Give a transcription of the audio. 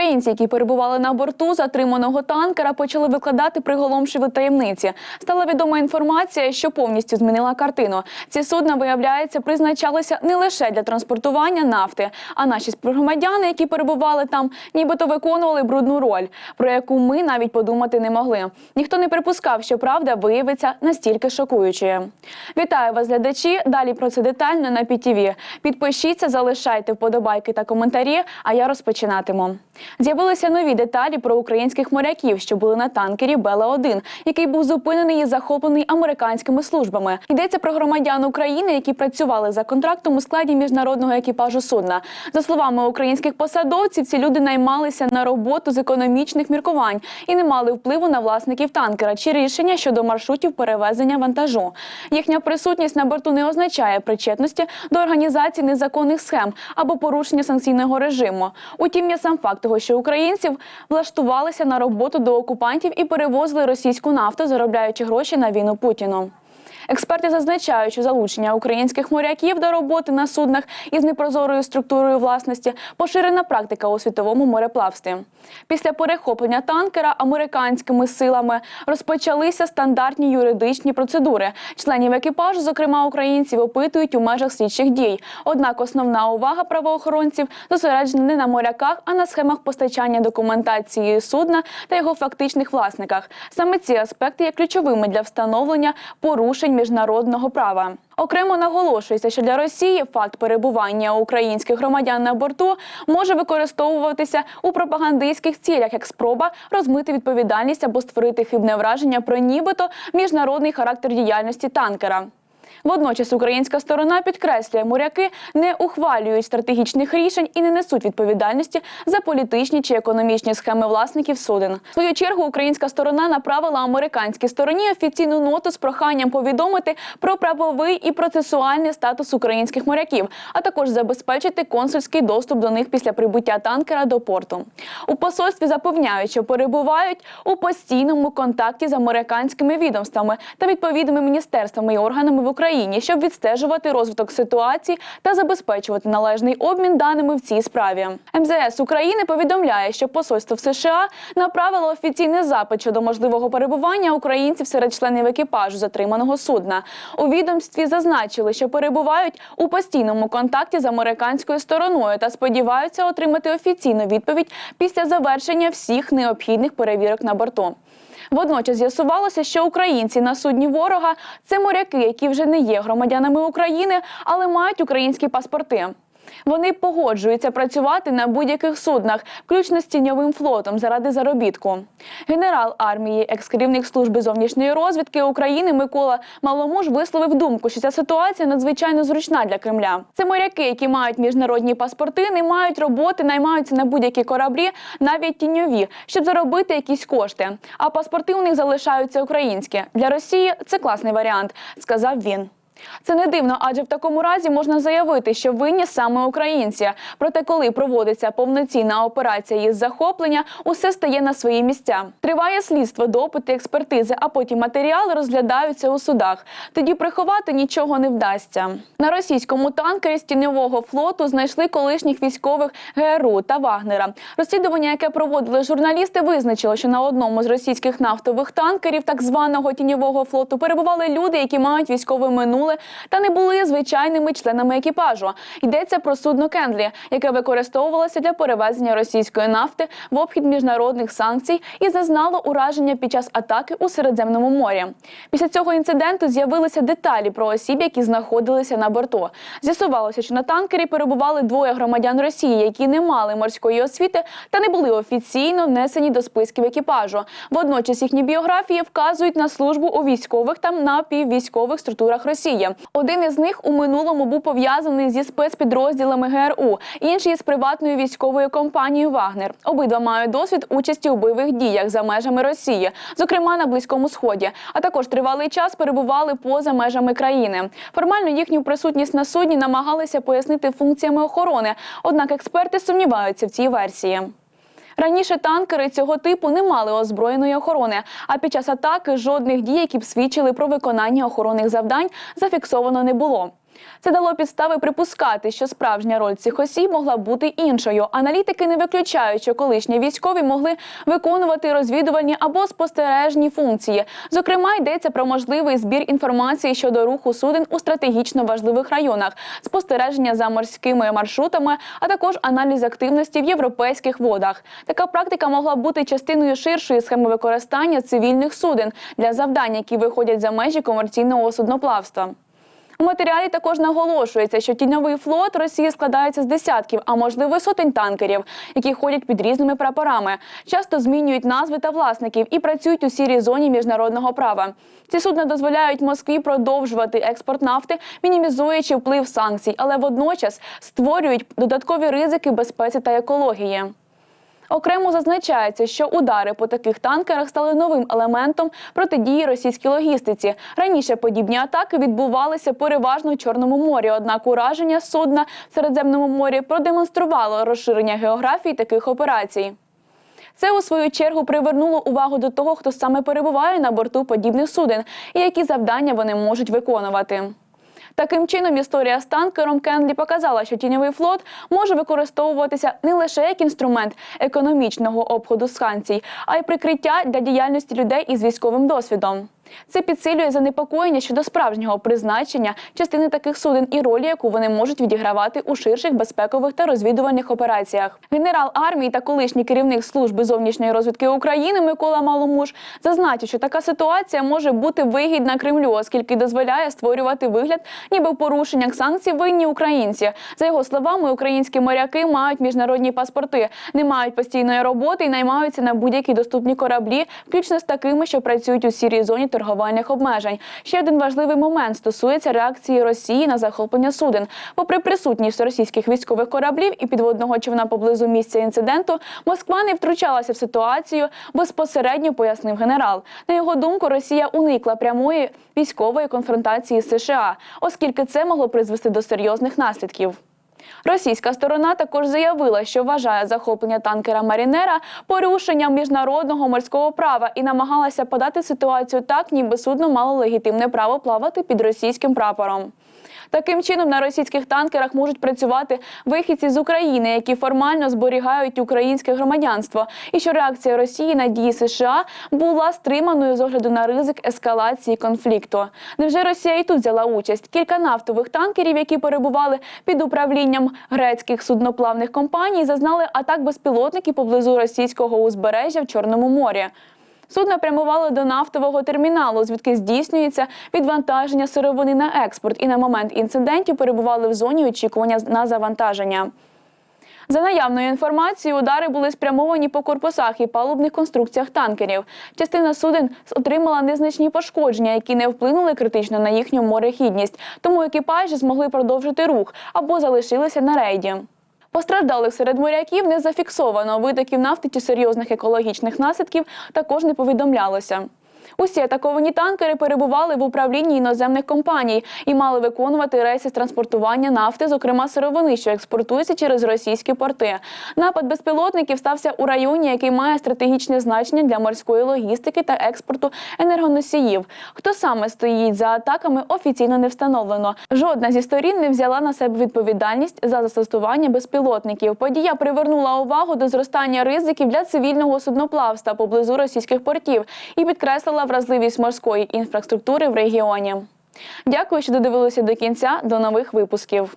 Українці, які перебували на борту затриманого танкера, почали викладати приголомшиві таємниці. Стала відома інформація, що повністю змінила картину. Ці судна, виявляється, призначалися не лише для транспортування нафти, а наші співгромадяни, які перебували там, нібито виконували брудну роль, про яку ми навіть подумати не могли. Ніхто не припускав, що правда виявиться настільки шокуючою. Вітаю вас, глядачі. Далі про це детально на ПІТІВІ. Підпишіться, залишайте вподобайки та коментарі. А я розпочинатиму. З'явилися нові деталі про українських моряків, що були на танкері Бела 1 який був зупинений і захоплений американськими службами. Йдеться про громадян України, які працювали за контрактом у складі міжнародного екіпажу судна. За словами українських посадовців, ці люди наймалися на роботу з економічних міркувань і не мали впливу на власників танкера чи рішення щодо маршрутів перевезення вантажу. Їхня присутність на борту не означає причетності до організації незаконних схем або порушення санкційного режиму. Утім, є сам факт того, що українців влаштувалися на роботу до окупантів і перевозили російську нафту, заробляючи гроші на війну Путіну. Експерти зазначають, що залучення українських моряків до роботи на суднах із непрозорою структурою власності поширена практика у світовому мореплавстві. Після перехоплення танкера американськими силами розпочалися стандартні юридичні процедури. Членів екіпажу, зокрема українців, опитують у межах слідчих дій. Однак основна увага правоохоронців зосереджена не на моряках, а на схемах постачання документації судна та його фактичних власниках. Саме ці аспекти є ключовими для встановлення порушень міжнародного права. Окремо наголошується, що для Росії факт перебування українських громадян на борту може використовуватися у пропагандистських цілях як спроба розмити відповідальність або створити хибне враження про нібито міжнародний характер діяльності танкера. Водночас українська сторона підкреслює, моряки не ухвалюють стратегічних рішень і не несуть відповідальності за політичні чи економічні схеми власників суден. В свою чергу українська сторона направила американській стороні офіційну ноту з проханням повідомити про правовий і процесуальний статус українських моряків, а також забезпечити консульський доступ до них після прибуття танкера до порту. У посольстві запевняють, що перебувають у постійному контакті з американськими відомствами та відповідними міністерствами і органами в Україні, щоб відстежувати розвиток ситуації та забезпечувати належний обмін даними в цій справі. МЗС України повідомляє, що посольство в США направило офіційний запит щодо можливого перебування українців серед членів екіпажу затриманого судна. У відомстві зазначили, що перебувають у постійному контакті з американською стороною та сподіваються отримати офіційну відповідь після завершення всіх необхідних перевірок на борту. Водночас з'ясувалося, що українці на судні ворога це моряки, які вже не є громадянами України, але мають українські паспорти. Вони погоджуються працювати на будь-яких суднах, включно з тіньовим флотом, заради заробітку. Генерал армії, екс-керівник служби зовнішньої розвідки України Микола Маломуж висловив думку, що ця ситуація надзвичайно зручна для Кремля. Це моряки, які мають міжнародні паспорти, не мають роботи, наймаються на будь-які кораблі, навіть тіньові, щоб заробити якісь кошти. А паспорти у них залишаються українські. Для Росії це класний варіант, сказав він. Це не дивно, адже в такому разі можна заявити, що винні саме українці. Проте, коли проводиться повноцінна операція із захоплення, усе стає на свої місця. Триває слідство, допити, експертизи, а потім матеріали розглядаються у судах. Тоді приховати нічого не вдасться. На російському танкері з тіньового флоту знайшли колишніх військових ГРУ та Вагнера. Розслідування, яке проводили журналісти, визначило, що на одному з російських нафтових танкерів так званого тіньового флоту перебували люди, які мають військове минуле та не були звичайними членами екіпажу. Йдеться про судно Кендлі, яке використовувалося для перевезення російської нафти в обхід міжнародних санкцій і зазнало ураження під час атаки у Середземному морі. Після цього інциденту з'явилися деталі про осіб, які знаходилися на борту. З'ясувалося, що на танкері перебували двоє громадян Росії, які не мали морської освіти та не були офіційно внесені до списків екіпажу. Водночас їхні біографії вказують на службу у військових та напіввійськових структурах Росії. Один із них у минулому був пов'язаний зі спецпідрозділами ГРУ, інший з приватною військовою компанією Вагнер. Обидва мають досвід участі у бойових діях за межами Росії, зокрема на близькому сході. А також тривалий час перебували поза межами країни. Формально їхню присутність на судні намагалися пояснити функціями охорони. Однак експерти сумніваються в цій версії. Раніше танкери цього типу не мали озброєної охорони, а під час атаки жодних дій, які б свідчили про виконання охоронних завдань, зафіксовано не було. Це дало підстави припускати, що справжня роль цих осіб могла бути іншою. Аналітики не виключають, що колишні військові могли виконувати розвідувальні або спостережні функції. Зокрема, йдеться про можливий збір інформації щодо руху суден у стратегічно важливих районах, спостереження за морськими маршрутами, а також аналіз активності в європейських водах. Така практика могла бути частиною ширшої схеми використання цивільних суден для завдань, які виходять за межі комерційного судноплавства. У матеріалі також наголошується, що тіньовий флот Росії складається з десятків, а можливо сотень танкерів, які ходять під різними прапорами, часто змінюють назви та власників і працюють у сірій зоні міжнародного права. Ці судна дозволяють Москві продовжувати експорт нафти, мінімізуючи вплив санкцій, але водночас створюють додаткові ризики безпеці та екології. Окремо зазначається, що удари по таких танкерах стали новим елементом протидії російській логістиці. Раніше подібні атаки відбувалися переважно у Чорному морі. Однак ураження судна в Середземному морі продемонструвало розширення географії таких операцій. Це у свою чергу привернуло увагу до того, хто саме перебуває на борту подібних суден і які завдання вони можуть виконувати. Таким чином, історія з танкером Кенлі показала, що тіньовий флот може використовуватися не лише як інструмент економічного обходу санкцій, а й прикриття для діяльності людей із військовим досвідом. Це підсилює занепокоєння щодо справжнього призначення частини таких суден і ролі, яку вони можуть відігравати у ширших безпекових та розвідувальних операціях. Генерал армії та колишній керівник служби зовнішньої розвідки України Микола Маломуж зазначив, що така ситуація може бути вигідна Кремлю, оскільки дозволяє створювати вигляд, ніби в порушеннях санкцій винні українці. За його словами, українські моряки мають міжнародні паспорти, не мають постійної роботи і наймаються на будь-які доступні кораблі, включно з такими, що працюють у сірій зоні торговельних обмежень. Ще один важливий момент стосується реакції Росії на захоплення суден. Попри присутність російських військових кораблів і підводного човна поблизу місця інциденту, Москва не втручалася в ситуацію, безпосередньо пояснив генерал. На його думку, Росія уникла прямої військової конфронтації з США, оскільки це могло призвести до серйозних наслідків. Російська сторона також заявила, що вважає захоплення танкера Марінера порушенням міжнародного морського права і намагалася подати ситуацію так, ніби судно мало легітимне право плавати під російським прапором. Таким чином, на російських танкерах можуть працювати вихідці з України, які формально зберігають українське громадянство, і що реакція Росії на дії США була стриманою з огляду на ризик ескалації конфлікту. Невже Росія і тут взяла участь? Кілька нафтових танкерів, які перебували під управлінням грецьких судноплавних компаній, зазнали атак безпілотників поблизу російського узбережжя в Чорному морі. Судно прямувало до нафтового терміналу, звідки здійснюється відвантаження сировини на експорт, і на момент інцидентів перебували в зоні очікування на завантаження. За наявною інформацією, удари були спрямовані по корпусах і палубних конструкціях танкерів. Частина суден отримала незначні пошкодження, які не вплинули критично на їхню морехідність, тому екіпажі змогли продовжити рух або залишилися на рейді. Постраждалих серед моряків не зафіксовано. Витоків нафти чи серйозних екологічних наслідків також не повідомлялося. Усі атаковані танкери перебували в управлінні іноземних компаній і мали виконувати рейси з транспортування нафти, зокрема сировини, що експортується через російські порти. Напад безпілотників стався у районі, який має стратегічне значення для морської логістики та експорту енергоносіїв. Хто саме стоїть за атаками, офіційно не встановлено. Жодна зі сторін не взяла на себе відповідальність за застосування безпілотників. Подія привернула увагу до зростання ризиків для цивільного судноплавства поблизу російських портів і підкреслила вразливість морської інфраструктури в регіоні. Дякую, що додивилися до кінця. До нових випусків.